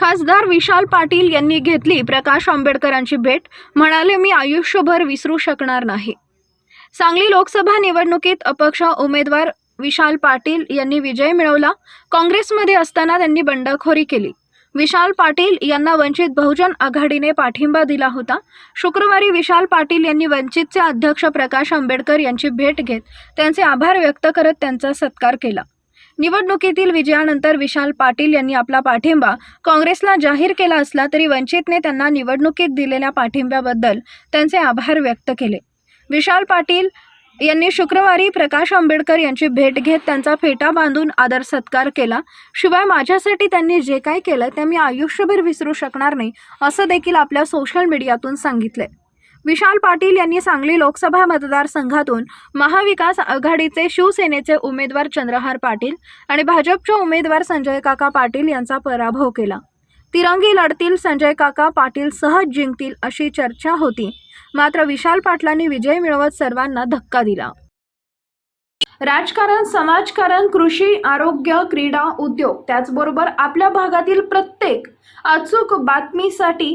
खासदार विशाल पाटील यांनी घेतली प्रकाश आंबेडकरांची भेट. म्हणाले मी आयुष्यभर विसरू शकणार नाही. सांगली लोकसभा निवडणुकीत अपक्ष उमेदवार विशाल पाटील यांनी विजय मिळवला. काँग्रेसमध्ये असताना त्यांनी बंडखोरी केली. विशाल पाटील यांना वंचित बहुजन आघाडीने पाठिंबा दिला होता. शुक्रवारी विशाल पाटील यांनी वंचितचे अध्यक्ष प्रकाश आंबेडकर यांची भेट घेत त्यांचे आभार व्यक्त करत त्यांचा सत्कार केला. निवडणुकीतील विजयानंतर विशाल पाटील यांनी आपला पाठिंबा काँग्रेसला जाहीर केला असला तरी वंचितने त्यांना निवडणुकीत दिलेल्या पाठिंब्याबद्दल त्यांचे आभार व्यक्त केले. विशाल पाटील यांनी शुक्रवारी प्रकाश आंबेडकर यांची भेट घेत त्यांचा फेटा बांधून आदर सत्कार केला. शिवाय माझ्यासाठी त्यांनी जे काही केलं ते मी आयुष्यभर विसरू शकणार नाही असं देखील आपल्या सोशल मीडियातून सांगितले विशाल पाटील यांनी सांगली लोकसभा मतदारसंघातून महाविकास आघाडीचे शिवसेनेचे उमेदवार चंद्रहार पाटील आणि भाजपचे उमेदवार संजय काका पाटील यांचा पराभव केला. तिरंगी लढतील संजय काका पाटील सहज जिंकतील अशी चर्चा होती. मात्र विशाल पाटलांनी विजय मिळवत सर्वांना धक्का दिला. राजकारण समाजकारण कृषी आरोग्य क्रीडा उद्योग त्याचबरोबर आपल्या भागातील प्रत्येक अचूक बातमीसाठी